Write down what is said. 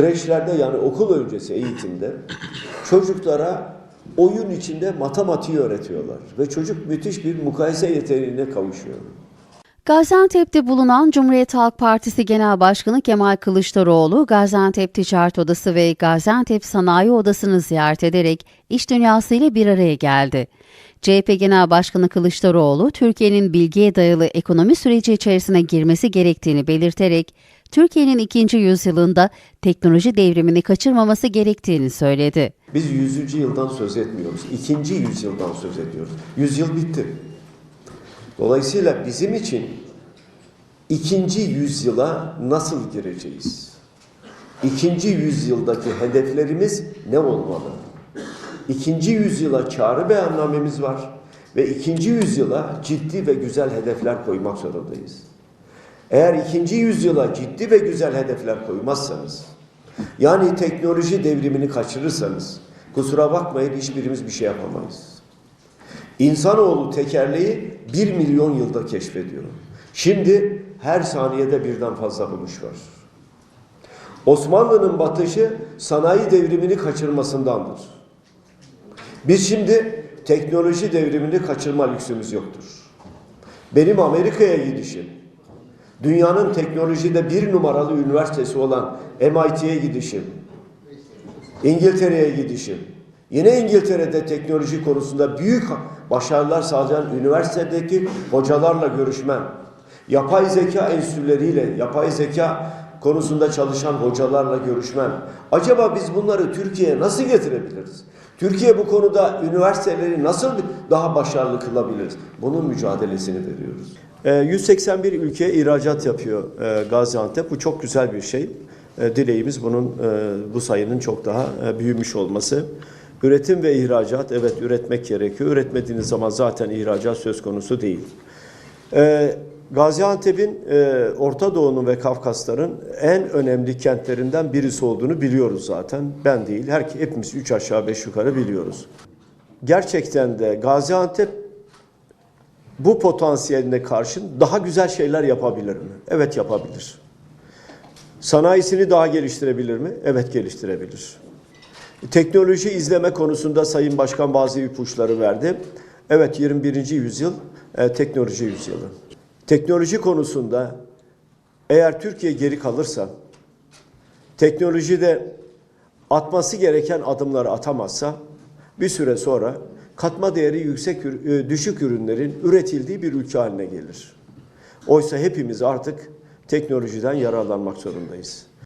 kreşlerde yani okul öncesi eğitimde çocuklara oyun içinde matematiği öğretiyorlar ve çocuk müthiş bir mukayese yeteneğine kavuşuyor. Gaziantep'te bulunan Cumhuriyet Halk Partisi Genel Başkanı Kemal Kılıçdaroğlu, Gaziantep Ticaret Odası ve Gaziantep Sanayi Odası'nı ziyaret ederek iş dünyasıyla bir araya geldi. CHP Genel Başkanı Kılıçdaroğlu, Türkiye'nin bilgiye dayalı ekonomi süreci içerisine girmesi gerektiğini belirterek, Türkiye'nin ikinci yüzyılında teknoloji devrimini kaçırmaması gerektiğini söyledi. Biz 100. yıldan söz etmiyoruz. ikinci yüzyıldan söz ediyoruz. Yüzyıl bitti. Dolayısıyla bizim için ikinci yüzyıla nasıl gireceğiz? İkinci yüzyıldaki hedeflerimiz ne olmalı? İkinci yüzyıla çağrı beyannamemiz var ve ikinci yüzyıla ciddi ve güzel hedefler koymak zorundayız. Eğer ikinci yüzyıla ciddi ve güzel hedefler koymazsanız, yani teknoloji devrimini kaçırırsanız, kusura bakmayın hiçbirimiz bir şey yapamayız. İnsanoğlu tekerleği bir milyon yılda keşfediyor. Şimdi her saniyede birden fazla buluş var. Osmanlı'nın batışı sanayi devrimini kaçırmasındandır. Biz şimdi teknoloji devrimini kaçırma lüksümüz yoktur. Benim Amerika'ya gidişim, dünyanın teknolojide bir numaralı üniversitesi olan MIT'ye gidişim, İngiltere'ye gidişim, yine İngiltere'de teknoloji konusunda büyük başarılar sağlayan üniversitedeki hocalarla görüşmem, yapay zeka enstitüleriyle, yapay zeka konusunda çalışan hocalarla görüşmem. Acaba biz bunları Türkiye'ye nasıl getirebiliriz? Türkiye bu konuda üniversiteleri nasıl daha başarılı kılabiliriz? Bunun mücadelesini veriyoruz. 181 ülkeye ihracat yapıyor e, Gaziantep. Bu çok güzel bir şey. E, Dileğimiz bunun e, bu sayının çok daha büyümüş olması. Üretim ve ihracat evet üretmek gerekiyor. Üretmediğiniz zaman zaten ihracat söz konusu değil. E, Gaziantep'in e, Orta Doğu'nun ve Kafkasların en önemli kentlerinden birisi olduğunu biliyoruz zaten. Ben değil, her hepimiz üç aşağı beş yukarı biliyoruz. Gerçekten de Gaziantep bu potansiyeline karşın daha güzel şeyler yapabilir mi? Evet yapabilir. Sanayisini daha geliştirebilir mi? Evet geliştirebilir. Teknoloji izleme konusunda Sayın Başkan bazı ipuçları verdi. Evet 21. yüzyıl e, teknoloji yüzyılı. Teknoloji konusunda eğer Türkiye geri kalırsa, teknolojide atması gereken adımları atamazsa bir süre sonra katma değeri yüksek e, düşük ürünlerin üretildiği bir ülke haline gelir. Oysa hepimiz artık teknolojiden yararlanmak zorundayız.